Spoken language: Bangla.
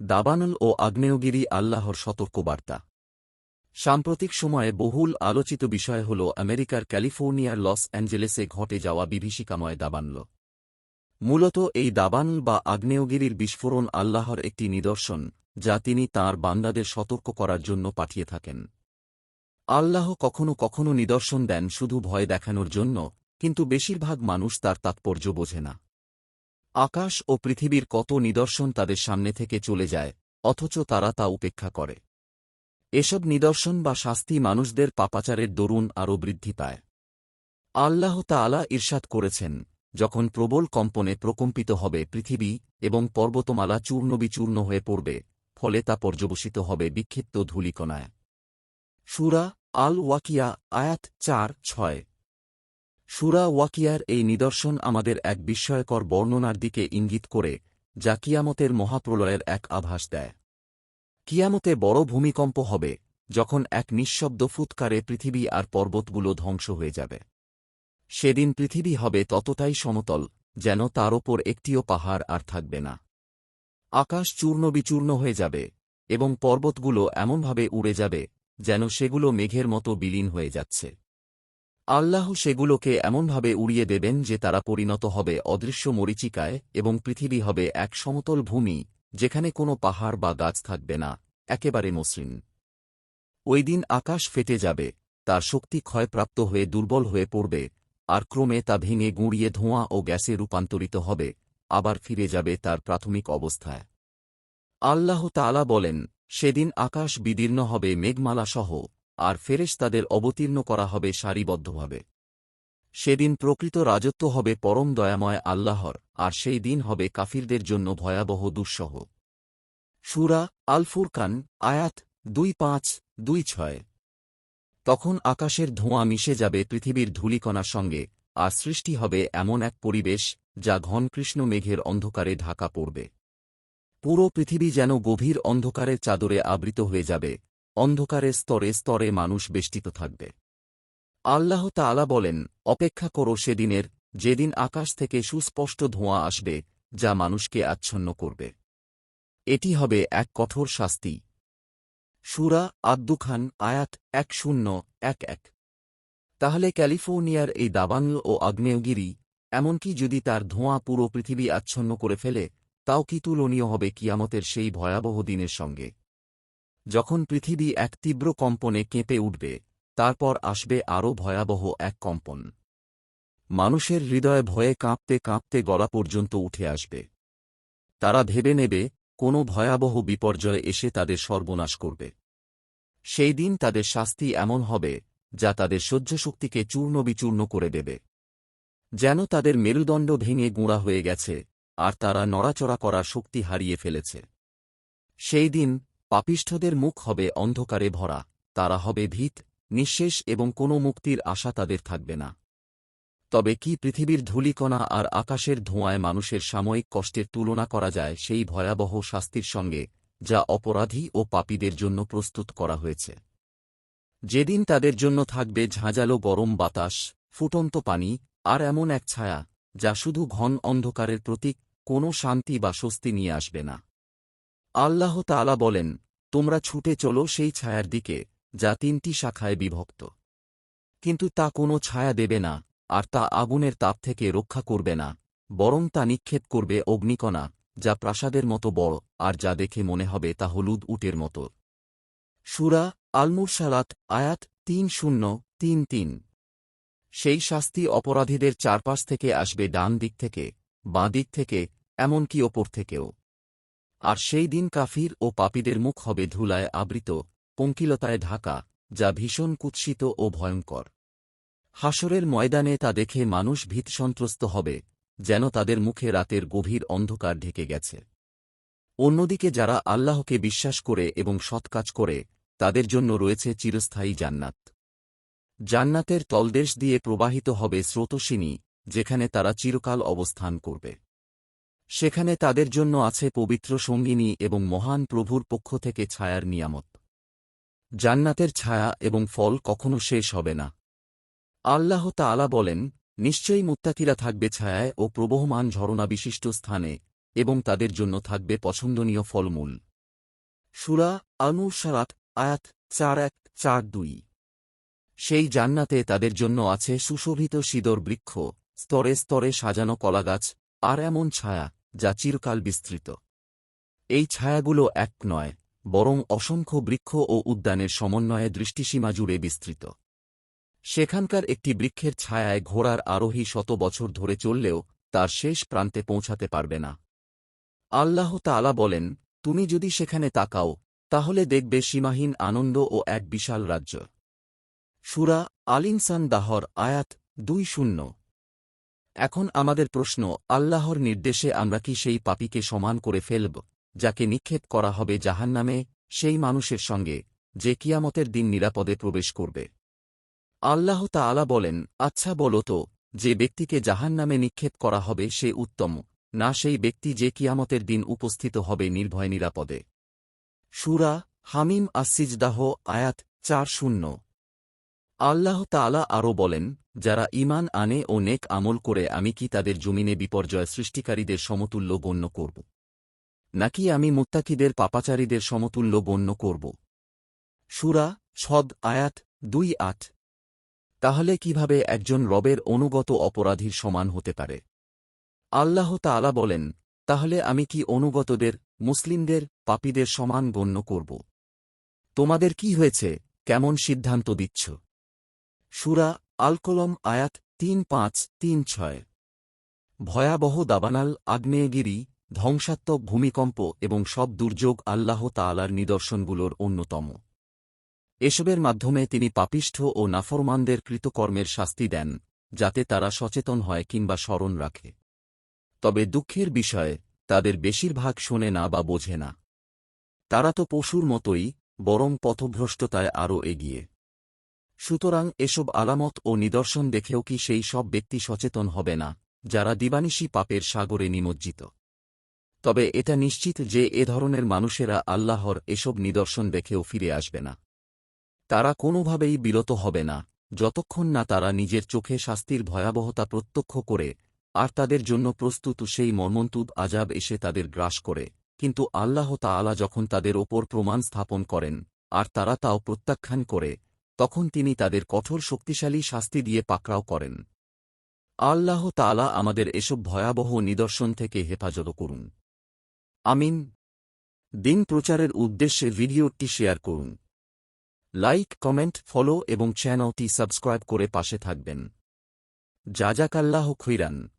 দাবানল ও আগ্নেয়গিরি আল্লাহর সতর্কবার্তা। সাম্প্রতিক সময়ে বহুল আলোচিত বিষয় হল আমেরিকার ক্যালিফোর্নিয়ার লস অ্যাঞ্জেলেসে ঘটে যাওয়া বিভীষিকাময় দাবানল। মূলত এই দাবানল বা আগ্নেয়গিরির বিস্ফোরণ আল্লাহর একটি নিদর্শন, যা তিনি তাঁর বান্দাদের সতর্ক করার জন্য পাঠিয়ে থাকেন। আল্লাহ কখনো কখনো নিদর্শন দেন শুধু ভয় দেখানোর জন্য, কিন্তু বেশিরভাগ মানুষ তার তাৎপর্য বোঝে না। আকাশ ও পৃথিবীর কত নিদর্শন তাদের সামনে থেকে চলে যায়, অথচ তারা তা উপেক্ষা করে। এসব নিদর্শন বা শাস্তি মানুষদের পাপাচারের দরুন আরও বৃদ্ধি পায়। আল্লাহ তাআলা ঈর্ষাদ করেছেন, যখন প্রবল কম্পনে প্রকম্পিত হবে পৃথিবী এবং পর্বতমালা চূর্ণবিচূর্ণ হয়ে পড়বে, ফলে তা পর্যবসিত হবে বিক্ষিপ্ত ধূলিকণায়। সুরা আল ওয়াকিয়া আয়াত চার, ছয়। সুরা ওয়াকিয়ার এই নিদর্শন আমাদের এক বিস্ময়কর বর্ণনার দিকে ইঙ্গিত করে, যা কিয়ামতের মহাপ্রলয়ের এক আভাস দেয়। কিয়ামতে বড় ভূমিকম্প হবে, যখন এক নিঃশব্দ ফুৎকারে পৃথিবী আর পর্বতগুলো ধ্বংস হয়ে যাবে। সেদিন পৃথিবী হবে ততটাই সমতল, যেন তার ওপর একটিও পাহাড় আর থাকবে না। আকাশ চূর্ণ বিচূর্ণ হয়ে যাবে, এবং পর্বতগুলো এমনভাবে উড়ে যাবে, যেন সেগুলো মেঘের মতো বিলীন হয়ে যাচ্ছে। আল্লাহ সেগুলোকে এমনভাবে উড়িয়ে দেবেন যে তারা পরিণত হবে অদৃশ্য মরিচিকায় এবং পৃথিবী হবে এক সমতল ভূমি, যেখানে কোনো পাহাড় বা গাছ থাকবে না, একেবারে মসৃণ। ওই দিন আকাশ ফেটে যাবে, তার শক্তি ক্ষয়প্রাপ্ত হয়ে দুর্বল হয়ে পড়বে, আর ক্রমে তা ভেঙে গুঁড়িয়ে ধোঁয়া ও গ্যাসে রূপান্তরিত হবে, আবার ফিরে যাবে তার প্রাথমিক অবস্থায়। আল্লাহ তাআলা বলেন, সেদিন আকাশ বিদীর্ণ হবে মেঘমালাসহ আর ফেরেশ তাদের অবতীর্ণ করা হবে সারিবদ্ধভাবে। সেদিন প্রকৃত রাজত্ব হবে পরম দয়াময় আল্লাহর, আর সেই দিন হবে কাফিরদের জন্য ভয়াবহ দুঃসহ। সুরা আল ফুরকান আয়াত দুই পাঁচ, দুই ছয়। তখন আকাশের ধোঁয়া মিশে যাবে পৃথিবীর ধূলিকণার সঙ্গে, আর সৃষ্টি হবে এমন এক পরিবেশ যা ঘন কৃষ্ণ মেঘের অন্ধকারে ঢাকা পড়বে। পুরো পৃথিবী যেন গভীর অন্ধকারের চাদরে আবৃত হয়ে যাবে অন্ধকারের স্তরে স্তরে মানুষ বেষ্টিত থাকবে। আল্লাহ তাআলা বলেন, অপেক্ষা করো সেদিনের, যেদিন আকাশ থেকে সুস্পষ্ট ধোঁয়া আসবে, যা মানুষকে আচ্ছন্ন করবে। এটি হবে এক কঠোর শাস্তি। সুরা আদ্দুখান, আয়াত এক শূন্য, এক এক। তাহলে ক্যালিফোর্নিয়ার এই দাবানল ও আগ্নেয়গিরি, এমনকি যদি তার ধোঁয়া পুরো পৃথিবী আচ্ছন্ন করে ফেলে, তাও কি তুলনীয় হবে কিয়ামতের সেই ভয়াবহ দিনের সঙ্গে? যখন পৃথিবী এক তীব্র কম্পনে কেঁপে উঠবে, তারপর আসবে আরও ভয়াবহ এক কম্পন। মানুষের হৃদয় ভয়ে কাঁপতে কাঁপতে গলা পর্যন্ত উঠে আসবে। তারা ভেবে নেবে, কোনো ভয়াবহ বিপর্যয় এসে তাদের সর্বনাশ করবে। সেই দিন তাদের শাস্তি এমন হবে, যা তাদের সহ্যশক্তিকে চূর্ণ বিচূর্ণ করে দেবে। যেন তাদের মেরুদণ্ড ভেঙে গুঁড়া হয়ে গেছে, আর তারা নড়াচড়া করার শক্তি হারিয়ে ফেলেছে। সেই দিন পাপিষ্ঠদের মুখ হবে অন্ধকারে ভরা, তারা হবে ভীত, নিঃশেষ এবং কোনো মুক্তির আশা তাদের থাকবে না। তবে কি পৃথিবীর ধূলিকণা আর আকাশের ধোঁয়ায় মানুষের সাময়িক কষ্টের তুলনা করা যায় সেই ভয়াবহ শাস্তির সঙ্গে, যা অপরাধী ও পাপীদের জন্য প্রস্তুত করা হয়েছে। যেদিন তাদের জন্য থাকবে ঝাঁঝালো গরম বাতাস, ফুটন্ত পানি, আর এমন এক ছায়া, যা শুধু ঘন অন্ধকারের প্রতীক, কোনো শান্তি বা স্বস্তি নিয়ে আসবে না। আল্লাহ তাআলা বলেন, তোমরা ছুটে চলো সেই ছায়ার দিকে, যা তিনটি শাখায় বিভক্ত। কিন্তু তা কোনো ছায়া দেবে না, আর তা আগুনের তাপ থেকে রক্ষা করবে না, বরং তা নিক্ষেপ করবে অগ্নিকণা, যা প্রাসাদের মতো বড়, আর যা দেখে মনে হবে তা হলুদ উটের মতো। সুরা আলমুরসালাত, আয়াত তিন শূন্য, তিন তিন। সেই শাস্তি অপরাধীদের চারপাশ থেকে আসবে ডান দিক থেকে, বাঁ দিক থেকে, এমনকি ওপর থেকেও। আর সেই দিন কাফির ও পাপীদের মুখ হবে ধুলায় আবৃত, পঙ্কিলতায় ঢাকা, যা ভীষণ কুৎসিত ও ভয়ঙ্কর। হাসরের ময়দানে তা দেখে মানুষ ভীতসন্ত্রস্ত হবে, যেন তাদের মুখে রাতের গভীর অন্ধকার ঢেকে গেছে। অন্যদিকে যারা আল্লাহকে বিশ্বাস করে এবং সৎকাজ করে, তাদের জন্য রয়েছে চিরস্থায়ী জান্নাত। জান্নাতের তলদেশ দিয়ে প্রবাহিত হবে স্রোতসিনী, যেখানে তারা চিরকাল অবস্থান করবে। সেখানে তাদের জন্য আছে পবিত্র সঙ্গিনী এবং মহান প্রভুর পক্ষ থেকে ছায়ার নিয়ামত। জান্নাতের ছায়া এবং ফল কখনো শেষ হবে না। আল্লাহ তাআলা বলেন, নিশ্চয়ই মুত্তাকিরা থাকবে ছায়ায় ও প্রবহমান ঝরনা বিশিষ্ট স্থানে এবং তাদের জন্য থাকবে পছন্দনীয় ফলমূল। সুরা আনু আনুসারাত আয়াত চার এক, চার দুই। সেই জান্নাতে তাদের জন্য আছে সুশোভিত সিদর বৃক্ষ, স্তরে স্তরে সাজানো কলাগাছ, আর এমন ছায়া। যা চিরকাল বিস্তৃত। এই ছায়াগুলো এক নয়, বরং অসংখ্য বৃক্ষ ও উদ্যানের সমন্বয়ে দৃষ্টিসীমা জুড়ে বিস্তৃত। সেখানকার একটি বৃক্ষের ছায়ায় ঘোড়ার আরোহী শত বছর ধরে চললেও তার শেষ প্রান্তে পৌঁছাতে পারবে না। আল্লাহ তাআলা বলেন, তুমি যদি সেখানে তাকাও, তাহলে দেখবে সীমাহীন আনন্দ ও এক বিশাল রাজ্য। সুরা আলিনসান দাহর আয়াত দুই শূন্য। এখন আমাদের প্রশ্ন, আল্লাহর নির্দেশে আমরা কি সেই পাপীকে সমান করে ফেলব, যাকে নিক্ষেপ করা হবে জাহান্নামে, সেই মানুষের সঙ্গে, যে কিয়ামতের দিন নিরাপদে প্রবেশ করবে? আল্লাহ তাআলা বলেন আচ্ছা বলো তো, যে ব্যক্তিকে জাহান্নামে নিক্ষেপ করা হবে সে উত্তম, না সেই ব্যক্তি যে কিয়ামতের দিন উপস্থিত হবে নির্ভয় নিরাপদে? সুরা হামিম আসিজদাহ আয়াত চার শূন্য। আল্লাহ তাআলা আরও বলেন, যারা ঈমান আনে ও নেক আমল করে, আমি কি তাদের জমিনে বিপর্যয় সৃষ্টিকারীদের সমতুল্য গণ্য করব? নাকি আমি মুত্তাকিদের পাপাচারীদের সমতুল্য গণ্য করব? সুরা ছদ আয়াত দুই আট। তাহলে কীভাবে একজন রবের অনুগত অপরাধীর সমান হতে পারে? আল্লাহ তাআলা বলেন, তাহলে আমি কি অনুগতদের, মুসলিমদের, পাপীদের সমান গণ্য করব? তোমাদের কি হয়েছে? কেমন সিদ্ধান্ত দিচ্ছ? সুরা আলকলম আয়াত তিন পাঁচ তিন ছয়। ভয়াবহ দাবানাল, আগ্নেয়গিরি, ধ্বংসাত্মক ভূমিকম্প এবং সব দুর্যোগ আল্লাহ তাআলার নিদর্শনগুলোর অন্যতম। এসবের মাধ্যমে তিনি পাপিষ্ঠ ও নাফরমানদের কৃতকর্মের শাস্তি দেন, যাতে তারা সচেতন হয় কিংবা স্মরণ রাখে। তবে দুঃখের বিষয়ে, তাদের বেশিরভাগ শোনে না বা বোঝে না। তারা তো পশুর মতোই, বরং পথভ্রষ্টতায় আরও এগিয়ে। সুতরাং এসব আলামত ও নিদর্শন দেখেও কি সেই সব ব্যক্তি সচেতন হবে না, যারা দিবানিশি পাপের সাগরে নিমজ্জিত? তবে এটা নিশ্চিত যে এ ধরনের মানুষেরা আল্লাহর এসব নিদর্শন দেখেও ফিরে আসবে না। তারা কোনোভাবেই বিরত হবে না, যতক্ষণ না তারা নিজের চোখে শাস্তির ভয়াবহতা প্রত্যক্ষ করে, আর তাদের জন্য প্রস্তুত সেই মর্মন্তুদ আজাব এসে তাদের গ্রাস করে। কিন্তু আল্লাহ তাআলা যখন তাদের ওপর প্রমাণ স্থাপন করেন, আর তারা তাও প্রত্যাখ্যান করে তখন তিনি তাদের কঠোর শক্তিশালী শাস্তি দিয়ে পাকড়াও করেন। আল্লাহ তালা আমাদের এসব ভয়াবহ নিদর্শন থেকে হেফাজত করুন। আমিন। দিন প্রচারের উদ্দেশ্যে ভিডিওটি শেয়ার করুন। লাইক, কমেন্ট, ফলো এবং চ্যানেলটি সাবস্ক্রাইব করে পাশে থাকবেন। যাজাকাল্লাহ খৈরান।